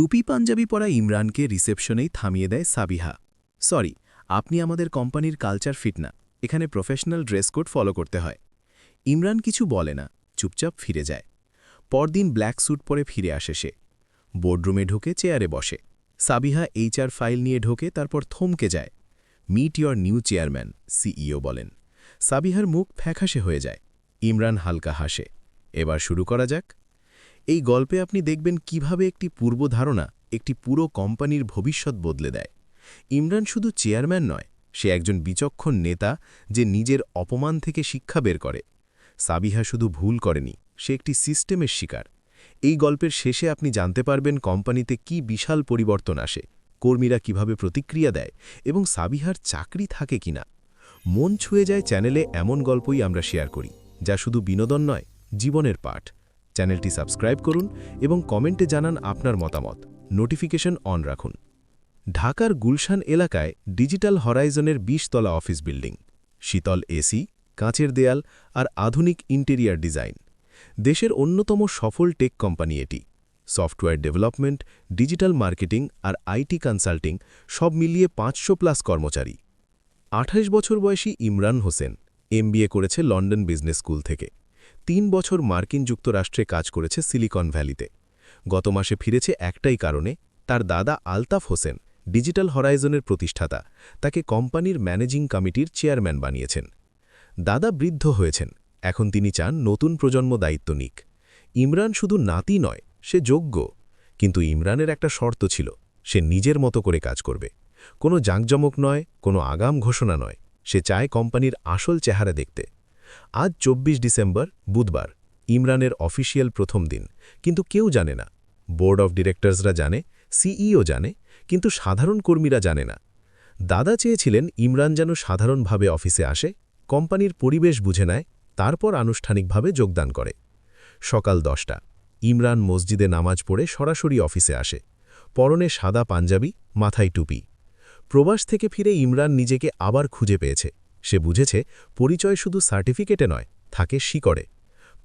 টুপি পাঞ্জাবি পরা ইমরানকে রিসেপশনেই থামিয়ে দেয় সাবিহা। সরি, আপনি আমাদের কোম্পানির কালচার ফিট না, এখানে প্রফেশনাল ড্রেস কোড ফলো করতে হয়। ইমরান কিছু বলে না, চুপচাপ ফিরে যায়। পরদিন ব্ল্যাক স্যুট পরে ফিরে আসে সে। বোর্ডরুমে ঢুকে চেয়ারে বসে। সাবিহা এইচআর ফাইল নিয়ে ঢোকে, তারপর থমকে যায়। Meet your new chairman CEO বলেন। সাবিহার মুখ ফ্যাকাশে হয়ে যায়। ইমরান হালকা হাসে। এবার শুরু করা যাক। এই গল্পে আপনি দেখবেন কীভাবে একটি পূর্বধারণা একটি পুরো কোম্পানির ভবিষ্যৎ বদলে দেয়। ইমরান শুধু চেয়ারম্যান নয়, সে একজন বিচক্ষণ নেতা যে নিজের অপমান থেকে শিক্ষা বের করে। সাবিহা শুধু ভুল করেনি, সে একটি সিস্টেমের শিকার। এই গল্পের শেষে আপনি জানতে পারবেন কোম্পানিতে কি বিশাল পরিবর্তন আসে, কর্মীরা কীভাবে প্রতিক্রিয়া দেয় এবং সাবিহার চাকরি থাকে কিনা। মন ছুঁয়ে যায় চ্যানেলে এমন গল্পই আমরা শেয়ার করি, যা শুধু বিনোদন নয়, জীবনের পাঠ। চ্যানেলটি সাবস্ক্রাইব করুন এবং কমেন্টে জানান আপনার মতামত। নোটিফিকেশন অন রাখুন। ঢাকার গুলশান এলাকায় ডিজিটাল হরাইজনের ২০ তলা অফিস বিল্ডিং। শীতল এসি, কাঁচের দেয়াল আর আধুনিক ইন্টেরিয়ার ডিজাইন। দেশের অন্যতম সফল টেক কোম্পানি এটি। সফটওয়্যার ডেভেলপমেন্ট, ডিজিটাল মার্কেটিং আর আইটি কনসাল্টিং সব মিলিয়ে পাঁচশো প্লাস কর্মচারী। আঠাশ বছর বয়সী ইমরান হোসেন এমবিএ করেছে লন্ডন বিজনেস স্কুল থেকে। তিন বছর মার্কিন যুক্তরাষ্ট্রে কাজ করেছে সিলিকন ভ্যালিতে। গত মাসে ফিরেছে একটাই কারণে, তার দাদা আলতাফ হোসেন, ডিজিটাল হরাইজনের প্রতিষ্ঠাতা, তাকে কোম্পানির ম্যানেজিং কমিটির চেয়ারম্যান বানিয়েছেন। দাদা বৃদ্ধ হয়েছেন, এখন তিনি চান নতুন প্রজন্ম দায়িত্ব নিক। ইমরান শুধু নাতি নয়, সে যোগ্য, কিন্তু ইমরানের একটা শর্ত ছিল, সে নিজের মতো করে কাজ করবে। কোনো জাঁকজমক নয়, কোনো আগাম ঘোষণা নয়, সে চায় কোম্পানির আসল চেহারা দেখতে। আজ ২৪ ডিসেম্বর, বুধবার, ইমরানের অফিসিয়াল প্রথম দিন। কিন্তু কেউ জানে না। বোর্ড অফ ডিরেক্টরসরা জানে, সিইও জানে, কিন্তু সাধারণ কর্মীরা জানে না। দাদা চেয়েছিলেন ইমরান যেন সাধারণভাবে অফিসে আসে, কোম্পানির পরিবেশ বুঝে নেয়, তারপর আনুষ্ঠানিকভাবে যোগদান করে। সকাল দশটা, ইমরান মসজিদে নামাজ পড়ে সরাসরি অফিসে আসে। পরনে সাদা পাঞ্জাবি, মাথায় টুপি। প্রবাস থেকে ফিরে ইমরান নিজেকে আবার খুঁজে পেয়েছে। সে বুঝেছে পরিচয় শুধু সার্টিফিকেটে নয়, থাকে শিকড়ে।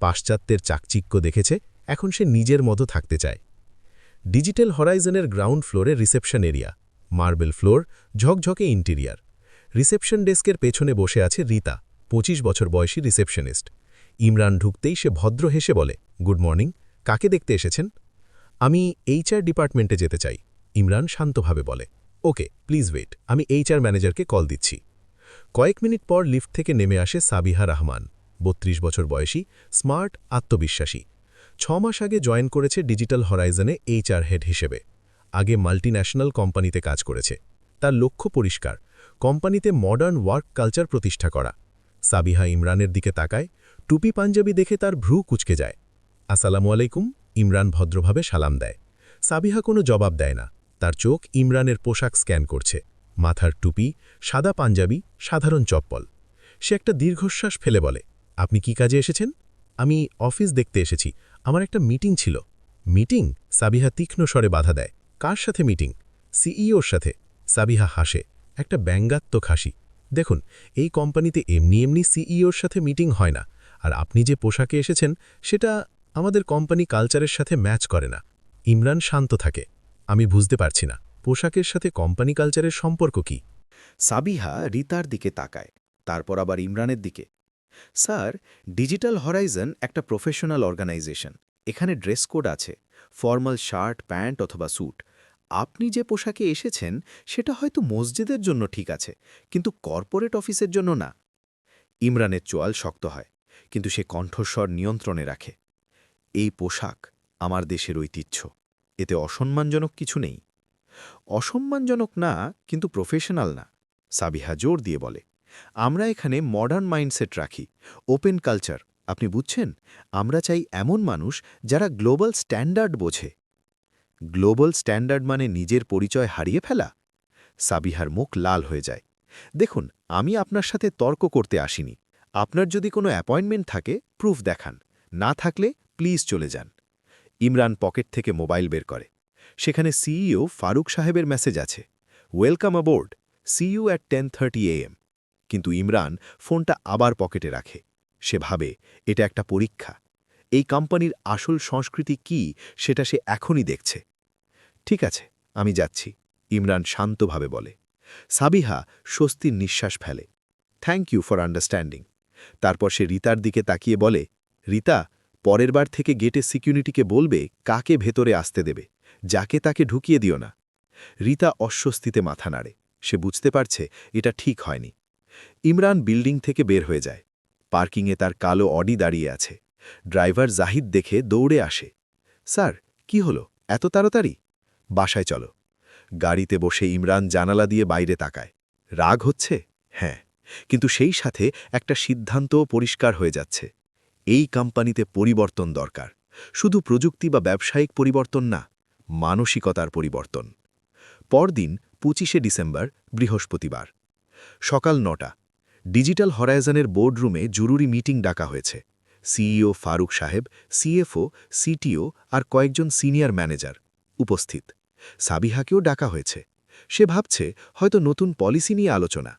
পাশ্চাত্যের চাকচিক্য দেখেছে, এখন সে নিজের মতো থাকতে চায়। ডিজিটাল হরাইজনের গ্রাউন্ড ফ্লোরে রিসেপশন এরিয়া, মার্বেল ফ্লোর, ঝকঝকে ইন্টেরিয়ার। রিসেপশন ডেস্কের পেছনে বসে আছে রীতা ২৫ বছর বয়সী রিসেপশনিস্ট। ইমরান ঢুকতেই সে ভদ্র হেসে বলে, গুড মর্নিং, কাকে দেখতে এসেছেন? আমি এইচআর ডিপার্টমেন্টে যেতে চাই, ইমরান শান্তভাবে বলে। ওকে, প্লিজ ওয়েট, আমি এইচআর ম্যানেজারকে কল দিচ্ছি। কয়েক মিনিট পর লিফট থেকে নেমে আসে সাবিহা রহমান ৩২ বছর বয়সী, স্মার্ট, আত্মবিশ্বাসী। ছ মাস আগে জয়েন করেছে ডিজিটাল হরাইজনে এইচআর হেড হিসেবে। আগে মাল্টিন্যাশনাল কোম্পানিতে কাজ করেছে। তার লক্ষ্য পরিষ্কার, কোম্পানিতে মডার্ন ওয়ার্ক কালচার প্রতিষ্ঠা করা। সাবিহা ইমরানের দিকে তাকায়, টুপি পাঞ্জাবি দেখে তার ভ্রু কুচকে যায়। আসসালামু আলাইকুম, ইমরান ভদ্রভাবে সালাম দেয়। সাবিহা কোনো জবাব দেয় না। তার চোখ ইমরানের পোশাক স্ক্যান করছে। মাথার টুপি, সাদা পাঞ্জাবি, সাধারণ চপ্পল। সে একটা দীর্ঘশ্বাস ফেলে বলে, আপনি কি কাজে এসেছেন? আমি অফিস দেখতে এসেছি। আমার একটা মিটিং ছিল। মিটিং? সাবিহা তীক্ষ্ণ স্বরে বাধা দেয়। কার সাথে মিটিং? সিইওর সাথে। সাবিহা হাসে। একটা ব্যঙ্গাত্মক হাসি। দেখুন, এই কোম্পানিতে এমনি এমনি সিইওর সাথে মিটিং হয় না। আর আপনি যে পোশাকে এসেছেন, সেটা আমাদের কোম্পানি কালচারের সাথে ম্যাচ করে না। ইমরান শান্ত থাকে। আমি বুঝতে পারছি না। পোশাকের সাথে কোম্পানি কালচারের সম্পর্ক কি? সাবিহা রিতার দিকে তাকায়, তারপর আবার ইমরানের দিকে। স্যার ডিজিটাল হরাইজন একটা প্রফেশনাল অর্গানাইজেশন এখানে ড্রেস কোড আছে ফর্মাল শার্ট প্যান্ট অথবা স্যুট আপনি যে পোশাকে এসেছেন, সেটা হয়তো মসজিদের জন্য ঠিক আছে, কিন্তু কর্পোরেট অফিসের জন্য না। ইমরানের চোয়াল শক্ত হয়, কিন্তু সে কণ্ঠস্বর নিয়ন্ত্রণে রাখে। এই পোশাক আমার দেশের ঐতিহ্য। এতে অসম্মানজনক কিছু নেই। অসম্মানজনক না, কিন্তু প্রফেশনাল না, সাবিহা জোর দিয়ে বলে। আমরা এখানে মডার্ন মাইন্ডসেট রাখি ওপেন কালচার আপনি বুঝছেন? আমরা চাই এমন মানুষ যারা গ্লোবাল স্ট্যান্ডার্ড বোঝে। গ্লোবাল স্ট্যান্ডার্ড মানে নিজের পরিচয় হারিয়ে ফেলা। সাবিহার মুখ লাল হয়ে যায়। দেখুন, আমি আপনার সাথে তর্ক করতে আসিনি। আপনার যদি কোনো অ্যাপয়েন্টমেন্ট থাকে প্রুফ দেখান। না থাকলে প্লিজ চলে যান। ইমরান পকেট থেকে মোবাইল বের করে। সেখানে সিইও ফারুক সাহেবের মেসেজ আছে। Welcome aboard see you at ten thirty AM কিন্তু ইমরান ফোনটা আবার পকেটে রাখে। সে ভাবে, এটা একটা পরীক্ষা। এই কোম্পানির আসল সংস্কৃতি কি সেটা সে এখনই দেখছে। ঠিক আছে, আমি যাচ্ছি, ইমরান শান্তভাবে বলে। সাবিহা স্বস্তির নিঃশ্বাস ফেলে। থ্যাংক ইউ ফর আন্ডারস্ট্যান্ডিং তারপর সে রিতার দিকে তাকিয়ে বলে, রিতা, পরের বার থেকে গেটে সিকিউরিটিকে বলবে কাকে ভেতরে আসতে দেবে। যাকে তাকে ঢুকিয়ে দিও না। রিতা অস্বস্তিতে মাথা নাড়ে। সে বুঝতে পারছে এটা ঠিক হয়নি। ইমরান বিল্ডিং থেকে বের হয়ে যায়। পার্কিংয়ে তার কালো অডি দাঁড়িয়ে আছে। ড্রাইভার জাহিদ দেখে দৌড়ে আসে। স্যার, কি হলো? এত তাড়াতাড়ি? বাসায় চলো। গাড়িতে বসে ইমরান জানালা দিয়ে বাইরে তাকায়। রাগ হচ্ছে? হ্যাঁ। কিন্তু সেই সাথে একটা সিদ্ধান্তও পরিষ্কার হয়ে যাচ্ছে। এই কোম্পানিতে পরিবর্তন দরকার। শুধু প্রযুক্তি বা ব্যবসায়িক পরিবর্তন না মানসিকতার পরিবর্তন। পরদিন পঁচিশে ডিসেম্বর, বৃহস্পতিবার। সকাল নটা, ডিজিটাল হরাইজনের বোর্ডরুমে জরুরি মিটিং ডাকা হয়েছে। সিইও ফারুক সাহেব, সিএফও, সিটিও আর কয়েকজন সিনিয়র ম্যানেজার উপস্থিত। সাবিহাকেও ডাকা হয়েছে। সে ভাবছে হয়তো নতুন পলিসি নিয়ে আলোচনা।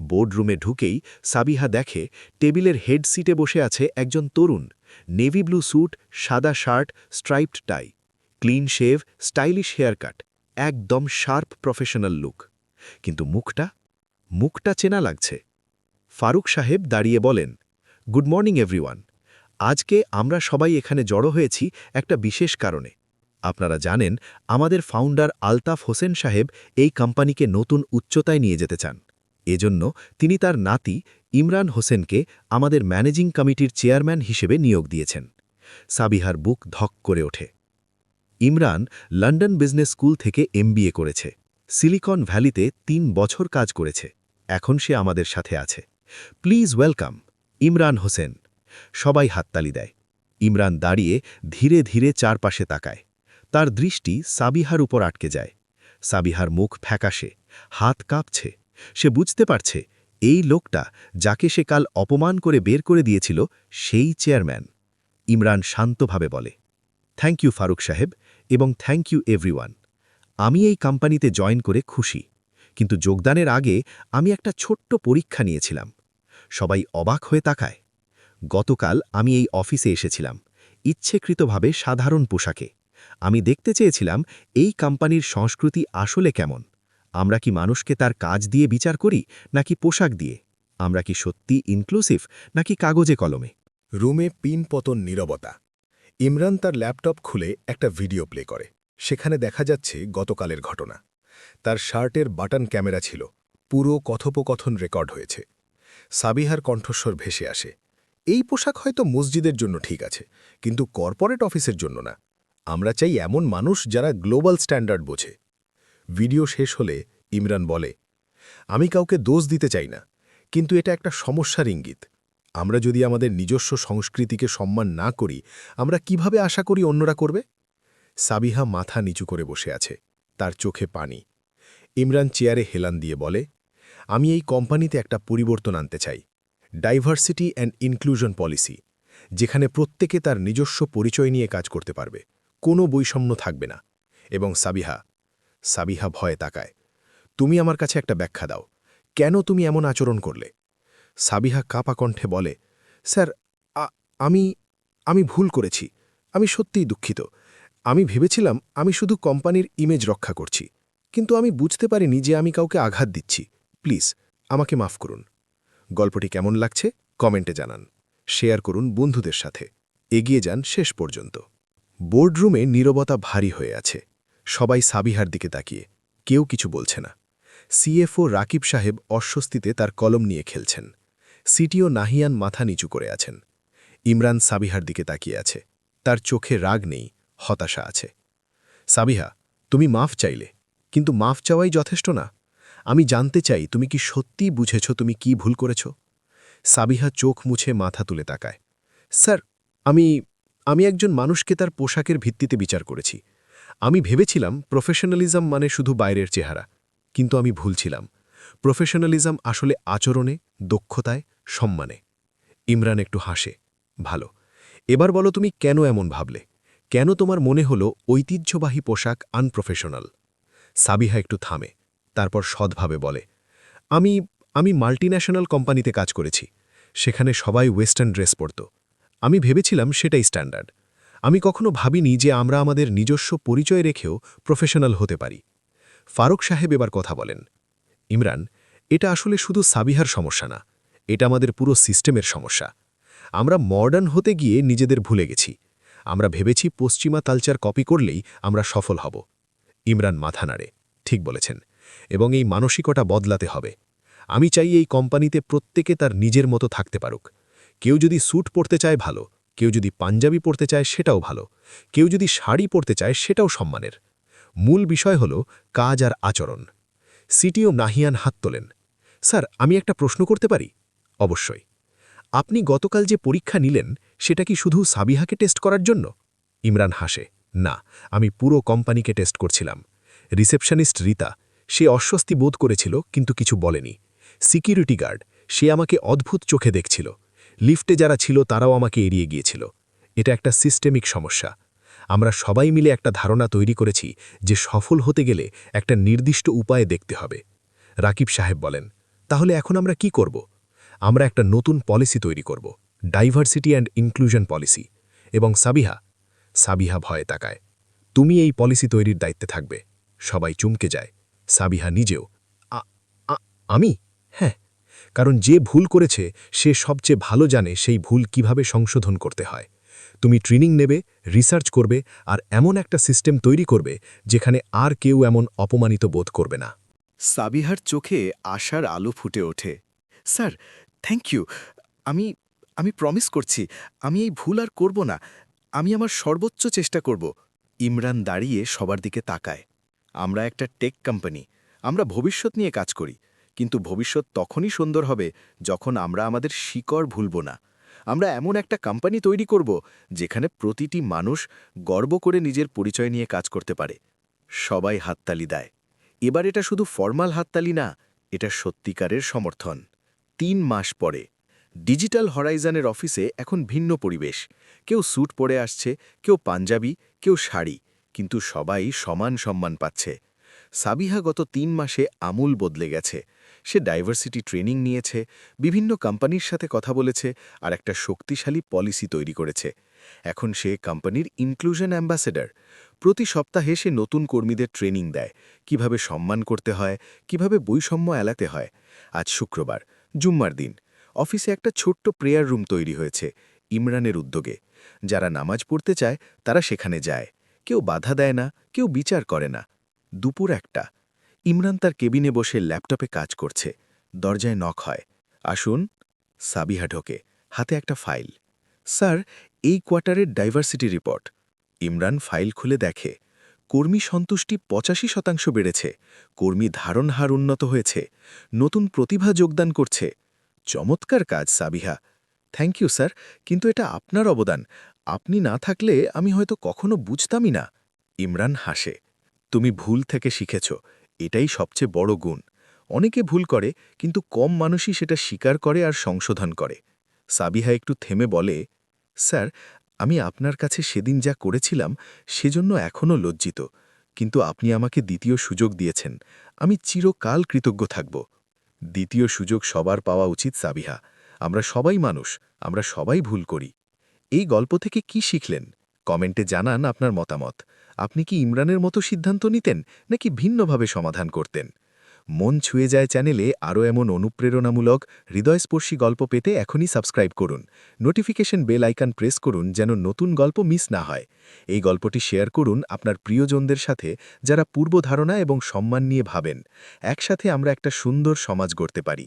বোর্ডরুমে ঢুকেই সাবিহা দেখে টেবিলের হেড সিটে বসে আছে একজন তরুণ, নেভি ব্লু স্যুট, সাদা shirt, striped tie. Clean shave, stylish haircut, একদম শার্প প্রফেশনাল লুক। কিন্তু মুখটা মুখটা চেনা লাগছে। ফারুক সাহেব দাঁড়িয়ে বলেন, গুড মর্নিং, এভরিওয়ান। আজকে আমরা সবাই এখানে জড়ো হয়েছি একটা বিশেষ কারণে। আপনারা জানেন, আমাদের ফাউন্ডার আলতাফ হোসেন সাহেব এই কোম্পানিকে নতুন উচ্চতায় নিয়ে যেতে চান। এজন্য তিনি তার নাতি ইমরান হোসেনকে আমাদের ম্যানেজিং কমিটির চেয়ারম্যান হিসেবে নিয়োগ দিয়েছেন। সাবিহার বুক ধক করে ওঠে। ইমরান লন্ডন বিজনেস স্কুল থেকে এমবিএ করেছে। সিলিকন ভ্যালিতে তিন বছর কাজ করেছে। এখন সে আমাদের সাথে আছে। Please welcome, Imran Hossain. সবাই হাততালি দেয়। ইমরান দাঁড়িয়ে ধীরে ধীরে চারপাশে তাকায়। তার দৃষ্টি সাবিহার উপর আটকে যায়। সাবিহার মুখ ফ্যাকাশে, হাত কাঁপছে। সে বুঝতে পারছে, এই লোকটা যাকে সে কাল অপমান করে বের করে দিয়েছিল, সেই চেয়ারম্যান। ইমরান শান্তভাবে বলে থ্যাংক ইউ ফারুক সাহেব। এবং থ্যাংক ইউ এভরিওয়ান। আমি এই কোম্পানিতে জয়েন করে খুশি, কিন্তু যোগদানের আগে আমি একটা ছোট্ট পরীক্ষা নিয়েছিলাম। সবাই অবাক হয়ে তাকায়। গতকাল আমি এই অফিসে এসেছিলাম, ইচ্ছেকৃতভাবে সাধারণ পোশাকে। আমি দেখতে চেয়েছিলাম, এই কোম্পানির সংস্কৃতি আসলে কেমন? আমরা কি মানুষকে তার কাজ দিয়ে বিচার করি, নাকি পোশাক দিয়ে? আমরা কি সত্যি ইনক্লুসিভ নাকি কাগজে কলমে? রুমে পিন পতন নীরবতা। ইমরান তার ল্যাপটপ খুলে একটা ভিডিও প্লে করে। সেখানে দেখা যাচ্ছে গতকালের ঘটনা। তার শার্টের বাটন ক্যামেরা ছিল। পুরো কথোপকথন রেকর্ড হয়েছে। সাবিহার কণ্ঠস্বর ভেসে আসে। এই পোশাক হয়তো মসজিদের জন্য ঠিক আছে, কিন্তু কর্পোরেট অফিসের জন্য না। আমরা চাই এমন মানুষ যারা গ্লোবাল স্ট্যান্ডার্ড বোঝে। ভিডিও শেষ হলে ইমরান বলে, আমি কাউকে দোষ দিতে চাই না, কিন্তু এটা একটা সমস্যার ইঙ্গিত। আমরা যদি আমাদের নিজস্ব সংস্কৃতিকে সম্মান না করি, আমরা কীভাবে আশা করি অন্যরা করবে? সাবিহা মাথা নিচু করে বসে আছে, তার চোখে পানি। ইমরান চেয়ারে হেলান দিয়ে বলে, আমি এই কোম্পানিতে একটা পরিবর্তন আনতে চাই। ডাইভার্সিটি অ্যান্ড ইনক্লুশন পলিসি, যেখানে প্রত্যেকে তার নিজস্ব পরিচয় নিয়ে কাজ করতে পারবে। কোনো বৈষম্য থাকবে না। এবং সাবিহা সাবিহা ভয়ে তাকায়, তুমি আমার কাছে একটা ব্যাখ্যা দাও। কেন তুমি এমন আচরণ করলে? সাবিহা কাপা কণ্ঠে বলে, স্যার আমি আমি ভুল করেছি। আমি সত্যিই দুঃখিত। আমি ভেবেছিলাম আমি শুধু কোম্পানির ইমেজ রক্ষা করছি। কিন্তু আমি বুঝতে পারিনি যে আমি কাউকে আঘাত দিচ্ছি। প্লিজ, আমাকে মাফ করুন। গল্পটি কেমন লাগছে কমেন্টে জানান। শেয়ার করুন বন্ধুদের সাথে। এগিয়ে যান শেষ পর্যন্ত। বোর্ডরুমে নীরবতা ভারী হয়ে আছে। সবাই সাবিহার দিকে তাকিয়ে। কেউ কিছু বলছে না। সিএফও রাকিব সাহেব অস্বস্তিতে তার কলম নিয়ে খেলছেন। সিটিও নাহিয়ান মাথা নিচু করে আছেন। ইমরান সাবিহার দিকে তাকিয়ে আছে। তার চোখে রাগ নেই, হতাশা আছে। সাবিহা, তুমি মাফ চাইলে, কিন্তু মাফ চাওয়াই যথেষ্ট না। আমি জানতে চাই, তুমি কি সত্যিই বুঝেছ তুমি কি ভুল করেছ? সাবিহা চোখ মুছে মাথা তুলে তাকায়। স্যার, আমি আমি একজন মানুষকে তার পোশাকের ভিত্তিতে বিচার করেছি। আমি ভেবেছিলাম প্রফেশনালিজম মানে শুধু বাইরের চেহারা, কিন্তু আমি ভুলছিলাম প্রফেশনালিজম আসলে আচরণে, দক্ষতায় সম্মানে। ইমরান একটু হাসে, ভালো। এবার বলো তুমি কেন এমন ভাবলে? কেন তোমার মনে হলো ঐতিহ্যবাহী পোশাক আনপ্রফেশনাল সাবিহা একটু থামে, তারপর সৎভাবে বলে, আমি আমি মাল্টিন্যাশনাল কোম্পানিতে কাজ করেছি। সেখানে সবাই ওয়েস্টার্ন ড্রেস পরত। আমি ভেবেছিলাম সেটাই স্ট্যান্ডার্ড আমি কখনো ভাবিনি যে আমরা আমাদের নিজস্ব পরিচয় রেখেও প্রফেশনাল হতে পারি। ফারুক সাহেব এবার কথা বলেন, ইমরান, এটা আসলে শুধু সাবিহার সমস্যা না। এটা আমাদের পুরো সিস্টেমের সমস্যা। আমরা মডার্ন হতে গিয়ে নিজেদের ভুলে গেছি। আমরা ভেবেছি পশ্চিমা কালচার কপি করলেই আমরা সফল হব। ইমরান মাথা নাড়ে ঠিক বলেছেন। এবং এই মানসিকতা বদলাতে হবে। আমি চাই এই কোম্পানিতে প্রত্যেকে তার নিজের মতো থাকতে পারুক। কেউ যদি স্যুট পরতে চায় ভালো, কেউ যদি পাঞ্জাবি পরতে চায় সেটাও ভালো, কেউ যদি শাড়ি পরতে চায় সেটাও সম্মানের। মূল বিষয় হল কাজ আর আচরণ। সিটিও নাহিয়ান হাত তোলেন। স্যার, আমি একটা প্রশ্ন করতে পারি? অবশ্যই। আপনি গতকাল যে পরীক্ষা নিলেন, সেটা কি শুধু সাবিহাকে টেস্ট করার জন্য? ইমরান হাসে, না, আমি পুরো কোম্পানিকে টেস্ট করছিলাম। রিসেপশনিস্ট রীতা, সে অস্বস্তি বোধ করেছিল, কিন্তু কিছু বলেনি। সিকিউরিটি গার্ড, সে আমাকে অদ্ভুত চোখে দেখছিল। লিফটে যারা ছিল, তারাও আমাকে এড়িয়ে গিয়েছিল। এটা একটা সিস্টেমিক সমস্যা। আমরা সবাই মিলে একটা ধারণা তৈরি করেছি যে সফল হতে গেলে একটা নির্দিষ্ট উপায়ে দেখতে হবে। রাকিব সাহেব বলেন, তাহলে এখন আমরা কি করব? আমরা একটা নতুন পলিসি তৈরি করব ডাইভার্সিটি অ্যান্ড ইনক্লুশন পলিসি এবং সাবিহা সাবিহা ভয়ে তাকায়, তুমি এই পলিসি তৈরির দায়িত্বে থাকবে, সবাই চুমকে যায়। সাবিহা নিজেও, "আ- আ- আমি? হ্যাঁ। কারণ যে ভুল করেছে, সে সবচেয়ে ভালো জানে সেই ভুল কীভাবে সংশোধন করতে হয়। তুমি ট্রেনিং নেবে রিসার্চ করবে আর এমন একটা সিস্টেম তৈরি করবে, যেখানে আর কেউ এমন অপমানিত বোধ করবে না। সাবিহার চোখে আশার আলো ফুটে ওঠে। স্যার থ্যাংক ইউ আমি আমি প্রমিস করছি, আমি এই ভুল আর করব না। আমি আমার সর্বোচ্চ চেষ্টা করব। ইমরান দাঁড়িয়ে সবার দিকে তাকায়। আমরা একটা টেক কোম্পানি আমরা ভবিষ্যৎ নিয়ে কাজ করি, কিন্তু ভবিষ্যৎ তখনই সুন্দর হবে যখন আমরা আমাদের শিকড় ভুলব না। আমরা এমন একটা কোম্পানি তৈরি করব, যেখানে প্রতিটি মানুষ গর্ব করে নিজের পরিচয় নিয়ে কাজ করতে পারে। সবাই হাততালি দেয়। এবার এটা শুধু ফর্মাল হাততালি না, এটা সত্যিকারের সমর্থন। তিন মাস পরে। ডিজিটাল হরাইজানের অফিসে এখন ভিন্ন পরিবেশ। কেউ স্যুট পরে আসছে, কেউ পাঞ্জাবি, কেউ শাড়ি, কিন্তু সবাই সমান সম্মান পাচ্ছে। সাবিহা গত তিন মাসে আমূল বদলে গেছে। সে ডাইভার্সিটি ট্রেনিং নিয়েছে, বিভিন্ন কোম্পানির সাথে কথা বলেছে আর একটা শক্তিশালী পলিসি তৈরি করেছে। এখন সে কোম্পানির ইনক্লুশন অ্যাম্বাসেডর। প্রতি সপ্তাহে সে নতুন কর্মীদের ট্রেনিং দেয়। কীভাবে সম্মান করতে হয়, কীভাবে বৈষম্য এলাতে হয়। আজ শুক্রবার। জুম্মার দিন। অফিসে একটা ছোট্ট প্রেয়ার রুম তৈরি হয়েছে, ইমরানের উদ্যোগে। যারা নামাজ পড়তে চায়, তারা সেখানে যায়। কেউ বাধা দেয় না, কেউ বিচার করে না। দুপুর একটা। ইমরান তার কেবিনে বসে ল্যাপটপে কাজ করছে। দরজায় নখ হয়। আসুন, সাবিহা ঢোকে। হাতে একটা ফাইল। স্যার, এই কোয়ার্টারের ডাইভার্সিটি রিপোর্ট। ইমরান ফাইল খুলে দেখে। কর্মী সন্তুষ্টি পঁচাশি শতাংশ বেড়েছে। কর্মী ধারণ হার উন্নত হয়েছে। নতুন প্রতিভা যোগদান করছে। চমৎকার কাজ, সাবিহা। থ্যাংক ইউ স্যার কিন্তু এটা আপনার অবদান। আপনি না থাকলে আমি হয়তো কখনো বুঝতামই না। ইমরান হাসে। তুমি ভুল থেকে শিখেছ। এটাই সবচেয়ে বড় গুণ। অনেকে ভুল করে, কিন্তু কম মানুষই সেটা স্বীকার করে আর সংশোধন করে। সাবিহা একটু থেমে বলে স্যার আমি আপনার কাছে সেদিন যা করেছিলাম সেজন্য এখনও লজ্জিত, কিন্তু আপনি আমাকে দ্বিতীয় সুযোগ দিয়েছেন। আমি চিরকাল কৃতজ্ঞ থাকব। দ্বিতীয় সুযোগ সবার পাওয়া উচিত সাবিহা। আমরা সবাই মানুষ, আমরা সবাই ভুল করি। এই গল্প থেকে কি শিখলেন? কমেন্টে জানান আপনার মতামত। আপনি কি ইমরানের মতো সিদ্ধান্ত নিতেন নাকি ভিন্নভাবে সমাধান করতেন? মন ছুঁয়ে যায় চ্যানেলে আরও এমন অনুপ্রেরণামূলক, হৃদয়স্পর্শী গল্প পেতে এখনই সাবস্ক্রাইব করুন। নোটিফিকেশন বেল আইকন প্রেস করুন যেন নতুন গল্প মিস না হয়। এই গল্পটি শেয়ার করুন আপনার প্রিয়জনদের সাথে যারা পূর্বধারণা এবং সম্মান নিয়ে ভাবেন। একসাথে আমরা একটা সুন্দর সমাজ গড়তে পারি।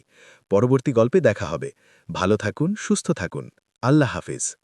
পরবর্তী গল্পে দেখা হবে। ভালো থাকুন, সুস্থ থাকুন। আল্লাহ হাফিজ।